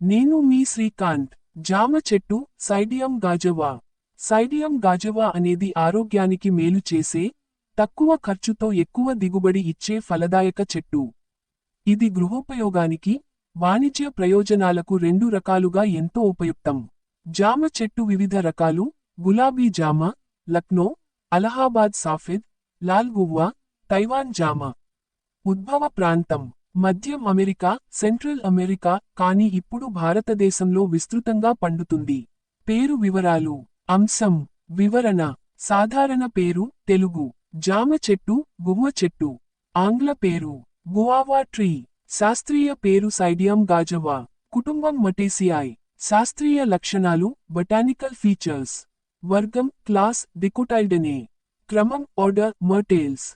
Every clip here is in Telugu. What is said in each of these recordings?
నేను మీ శ్రీకాంత్. జామ చెట్టు సైడియం గాజవా. సైడియం గాజవా అనేది ఆరోగ్యానికి మేలు చేసే తక్కువ ఖర్చుతో ఎక్కువ దిగుబడి ఇచ్చే ఫలదాయక చెట్టు. ఇది గృహోపయోగానికి వాణిజ్య ప్రయోజనాలకు రెండు రకాలుగా ఎంతో ఉపయుక్తం. జామ చెట్టు వివిధ రకాలు గులాబీ జామ లక్నో అలహాబాద్ సాఫిద్ లాల్ గువ్వా తైవాన్ జామ. ఉద్భవ ప్రాంతం. మధ్యం అమెరికా సెంట్రల్ అమెరికా కానీ ఇప్పుడు భారతదేశంలో విస్తృతంగా పండుతుంది. పేరు వివరాలు. అంశం. వివరణ. సాధారణ పేరు తెలుగు. జామ చెట్టు గుమ్మ చెట్టు. ఆంగ్ల పేరు. Guava tree. శాస్త్రీయ పేరు సైడియం గాజవా. కుటుంబం మటేసియాయ్ శాస్త్రీయ లక్షణాలు బొటానికల్ ఫీచర్స్. వర్గం క్లాస్ డికోటైల్డనే క్రమం ఆర్డర్ మర్టేల్స్.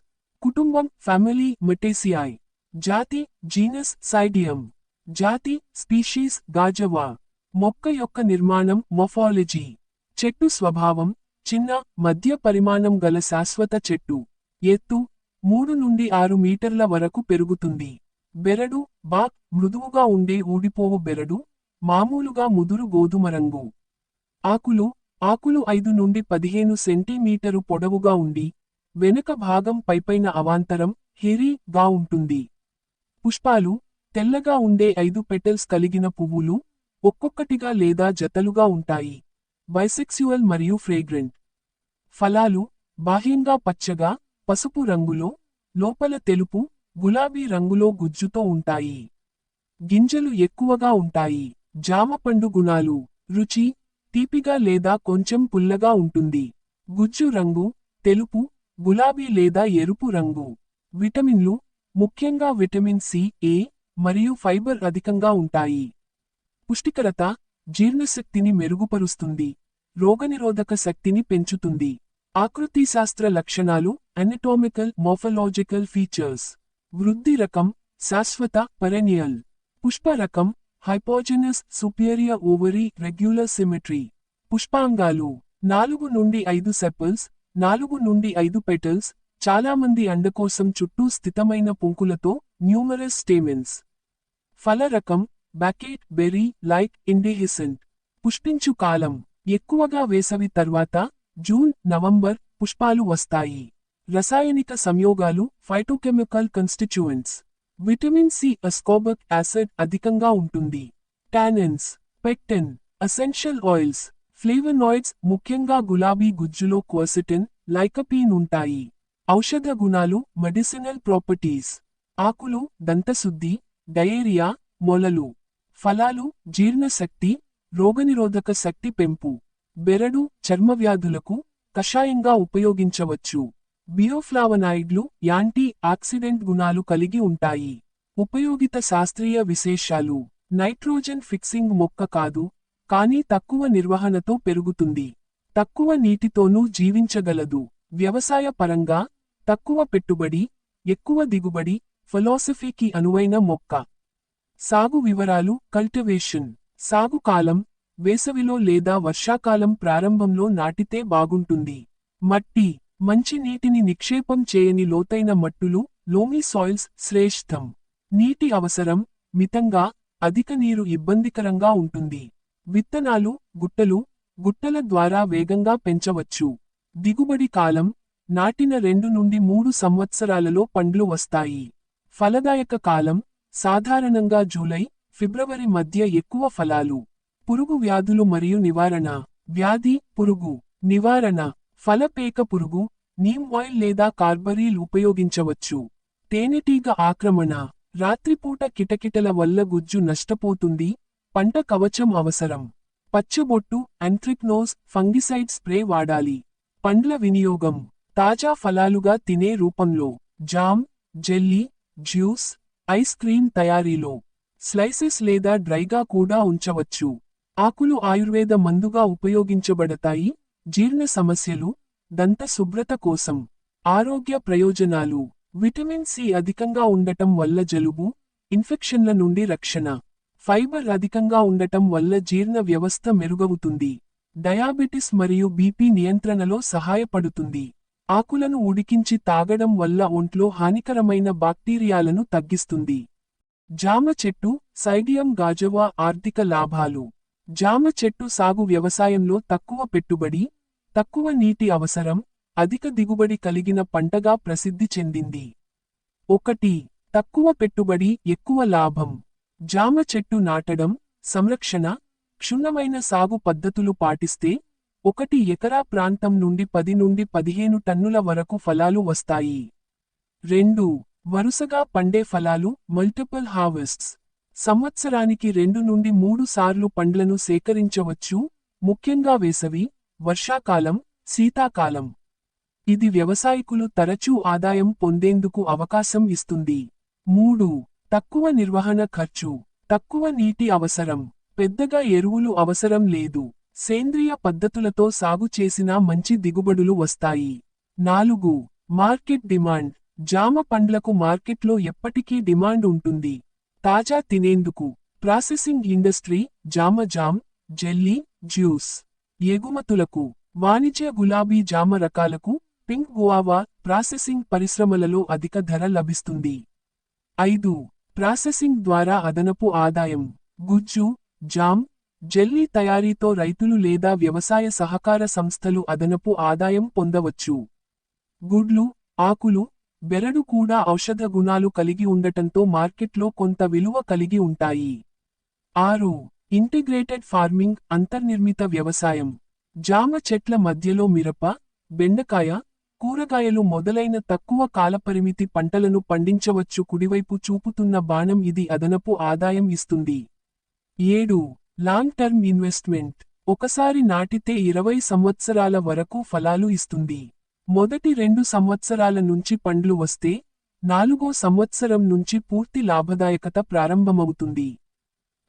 కుటుంబం ఫ్యామిలీ మటేసియాయ్ జాతి జీనస్ సైడియం. జాతి స్పీషీస్ గాజవా. మొక్క యొక్క నిర్మాణం మొఫాలజీ చెట్టు స్వభావం చిన్న మధ్య పరిమాణం గల శాశ్వత చెట్టు. ఎత్తు మూడు నుండి ఆరు మీటర్ల వరకు పెరుగుతుంది. బెరడు బాక్ మృదువుగా ఉండే ఊడిపోవు బెరడు మామూలుగా ముదురు గోధుమ రంగు. ఆకులు ఆకులు ఐదు నుండి పదిహేను సెంటీమీటరు పొడవుగా ఉండి వెనుక భాగం పైపైన అవాంతరం హెరీగా ఉంటుంది. పుష్పాలు తెల్లగా ఉండే ఐదు పెటల్స్ కలిగిన పువ్వులు ఒక్కొక్కటిగా లేదా జతలుగా ఉంటాయి. బైసెక్సువల్ మరియు ఫ్రేగ్రెంట్. ఫలాలు బాహ్యంగా పచ్చగా పసుపు రంగులో లోపల తెలుపు గులాబీ రంగులో గుజ్జుతో ఉంటాయి. గింజలు ఎక్కువగా ఉంటాయి. జామపండు గుణాలు రుచి తీపిగా లేదా కొంచెం పుల్లగా ఉంటుంది. గుజ్జు రంగు తెలుపు గులాబీ లేదా ఎరుపు రంగు. విటమిన్లు ముఖ్యంగా విటమిన్ సి ఏ మరియు ఫైబర్ అధికంగా ఉంటాయి. పుష్టికరత జీర్ణశక్తిని మెరుగుపరుస్తుంది రోగనిరోధక శక్తిని పెంచుతుంది. ఆకృతిశాస్త్ర లక్షణాలు అనటోమికల్ మోఫలాజికల్ ఫీచర్స్ వృద్ధి రకం శాశ్వత పరెనియల్ పుష్ప రకం hypogynous superior ovary regular symmetry పుష్పాంగాలు నాలుగు నుండి ఐదు సెపల్స్ నాలుగు నుండి ఐదు పెటల్స్ చాలామంది అండకోశం చుట్టూ స్థితమైన పుంకులతో న్యూమరస్ స్టేమెన్స్ ఫల రకం బ్యాకెట్ బెర్రీ లైక్ ఇండిహిసెంట్. పుష్పించు కాలం ఎక్కువగా వేసవి తర్వాత జూన్ నవంబర్ పుష్పాలు వస్తాయి. రసాయనిక సంయోగాలు phytochemical constituents vitamin C ascorbic acid అధికంగా ఉంటుంది. Tannins pectin essential oils flavonoids ముఖ్యంగా గులాబీ గుజ్జులో క్వర్సిటిన్ లైకపీన్ ఉంటాయి. ఔషధ గుణాలు మెడిసినల్ ప్రాపర్టీస్ ఆకులు దంతశుద్ధి డయేరియా మొలలు ఫలాలు జీర్ణశక్తి రోగనిరోధక శక్తి పెంపు బెరడు చర్మవ్యాధులకు కషాయంగా ఉపయోగించవచ్చు. బియోఫ్లావనాయిడ్లు యాంటీ ఆక్సిడెంట్ గుణాలు కలిగి ఉంటాయి. ఉపయోగిత శాస్త్రీయ విశేషాలు. నైట్రోజన్ ఫిక్సింగ్ మొక్క కాదు కానీ తక్కువ నిర్వహణతో పెరుగుతుంది. తక్కువ నీటితోనూ జీవించగలదు. వ్యవసాయ పరంగా తక్కువ పెట్టుబడి ఎక్కువ దిగుబడి ఫిలాసఫీకి అనువైన మొక్క. సాగు వివరాలు కల్టివేషన్ సాగు కాలం వేసవిలో లేదా వర్షాకాలం ప్రారంభంలో నాటితే బాగుంటుంది. మట్టి మంచి నీటిని నిక్షేపం చేయని లోతైన మట్టులు లోమీ సాయిల్స్ శ్రేష్టం. నీటి అవసరం మితంగా అధిక నీరు ఇబ్బందికరంగా ఉంటుంది. విత్తనాలు గుట్టలు గుట్టల ద్వారా వేగంగా పెంచవచ్చు. దిగుబడి కాలం నాటిన రెండు నుండి మూడు సంవత్సరాలలో పండ్లు వస్తాయి. ఫలదాయక కాలం సాధారణంగా జూలై ఫిబ్రవరి మధ్య ఎక్కువ ఫలాలు. పురుగు వ్యాధులు మరియు నివారణ. వ్యాధి పురుగు నివారణ. ఫలపేక పురుగు నీమ్ ఆయిల్ లేదా కార్బరీల్ ఉపయోగించవచ్చు. తేనెటీగ ఆక్రమణ. రాత్రిపూట కిటకిటల వల్ల గుజ్జు నష్టపోతుంది. పంట కవచం అవసరం. పచ్చబొట్టు అంట్రిక్నోస్ ఫంగిసైడ్ స్ప్రే వాడాలి. పండ్ల వినియోగం. తాజా ఫలాలుగా తినే రూపంలో jam jelly juice ice cream తయారీలో స్లైసెస్ లేదా డ్రైగా కూడా ఉంచవచ్చు. ఆకులు ఆయుర్వేద మందుగా ఉపయోగించబడతాయి. జీర్ణ సమస్యలు దంత శుభ్రత కోసం ఆరోగ్య ప్రయోజనాలు. విటమిన్ సి అధికంగా ఉండటం వల్ల జలుబు ఇన్ఫెక్షన్ల నుండి రక్షణ. ఫైబర్ అధికంగా ఉండటం వల్ల జీర్ణ వ్యవస్థ మెరుగవుతుంది. డయాబెటిస్ మరియు బీపీ నియంత్రణలో సహాయపడుతుంది. ఆకులను ఉడికించి తాగడం వల్ల ఒంట్లో హానికరమైన బాక్టీరియాలను తగ్గిస్తుంది. జామ చెట్టు సైడియం గాజవా ఆర్థిక లాభాలు. జామ చెట్టు సాగు వ్యవసాయంలో తక్కువ పెట్టుబడి తక్కువ నీటి అవసరం అధిక దిగుబడి కలిగిన పంటగా ప్రసిద్ధి చెందింది. ఒకటి తక్కువ పెట్టుబడి ఎక్కువ లాభం. జామ చెట్టు నాటడం సంరక్షణ క్షుణ్ణమైన సాగు పద్ధతులు పాటిస్తే ఒకటి ఎకరా ప్రాంతం నుండి పది నుండి పదిహేను టన్నుల వరకు ఫలాలు వస్తాయి. రెండు వరుసగా పండే ఫలాలు మల్టిపుల్ హార్వెస్ట్స్ సంవత్సరానికి రెండు నుండి మూడు సార్లు పండ్లను సేకరించవచ్చు ముఖ్యంగా వేసవి వర్షాకాలం శీతాకాలం. ఇది వ్యవసాయకులు తరచూ ఆదాయం పొందేందుకు అవకాశం ఇస్తుంది. మూడు తక్కువ నిర్వహణ ఖర్చు. తక్కువ నీటి అవసరం. పెద్దగా ఎరువులు అవసరం లేదు. సేంద్రియ పద్ధతులతో సాగు చేసినా మంచి దిగుబడులు వస్తాయి. నాలుగు. Market demand. జామ పండ్లకు మార్కెట్లో ఎప్పటికీ డిమాండ్ ఉంటుంది. తాజా తినేందుకు. Processing industry. జామ జామ్ జెల్లీ జ్యూస్. ఎగుమతులకు. వాణిజ్య గులాబీ జామ రకాలకు. పింక్ గువావా ప్రాసెసింగ్ పరిశ్రమలలో అధిక ధర లభిస్తుంది. ఐదు. ప్రాసెసింగ్ ద్వారా అదనపు ఆదాయం. గుజ్జు జామ్ జెల్లీ తయారీతో రైతులు లేదా వ్యవసాయ సహకార సంస్థలు అదనపు ఆదాయం పొందవచ్చు. గుడ్లు ఆకులు బెరడు కూడా ఔషధ గుణాలు కలిగి ఉండటంతో మార్కెట్లో కొంత విలువ కలిగి ఉంటాయి. ఆరు ఇంటిగ్రేటెడ్ ఫార్మింగ్ అంతర్నిర్మిత వ్యవసాయం. జామ చెట్ల మధ్యలో మిరప బెండకాయ కూరగాయలు మొదలైన తక్కువ కాలపరిమితి పంటలను పండించవచ్చు. కుడివైపు చూపుతున్న బాణం ఇది అదనపు ఆదాయం ఇస్తుంది. ఏడు లాంగ్ టర్మ్ ఇన్వెస్ట్మెంట్ ఒకసారి నాటితే ఇరవై సంవత్సరాల వరకు ఫలాలు ఇస్తుంది. మొదటి రెండు సంవత్సరాల నుంచి పండ్లు వస్తే నాలుగో సంవత్సరం నుంచి పూర్తి లాభదాయకత ప్రారంభమవుతుంది.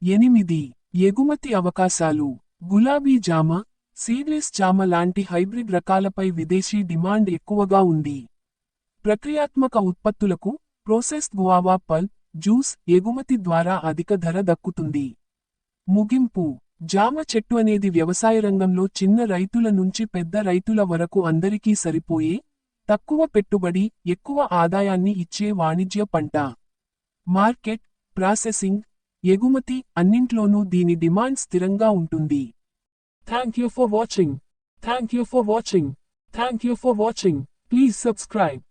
ఎనిమిది ఎగుమతి అవకాశాలు. గులాబీ జామ సీడ్లెస్ జామ లాంటి హైబ్రిడ్ రకాలపై విదేశీ డిమాండ్ ఎక్కువగా ఉంది. ప్రక్రియాత్మక ఉత్పత్తులకు ప్రోసెస్డ్ గువావా పల్ప్ జ్యూస్ ఎగుమతి ద్వారా అధిక ధర దక్కుతుంది. ముగింపు. జామ చెట్టు అనేది వ్యవసాయ రంగంలో చిన్న రైతుల నుంచి పెద్ద రైతుల వరకు అందరికీ సరిపోయే తక్కువ పెట్టుబడి ఎక్కువ ఆదాయాన్ని ఇచ్చే వాణిజ్య పంట. మార్కెట్ ప్రాసెసింగ్ ఎగుమతి అన్నింట్లోనూ దీని డిమాండ్ స్థిరంగా ఉంటుంది. Thank you for watching. Thank you for watching. Thank you for watching. Please subscribe.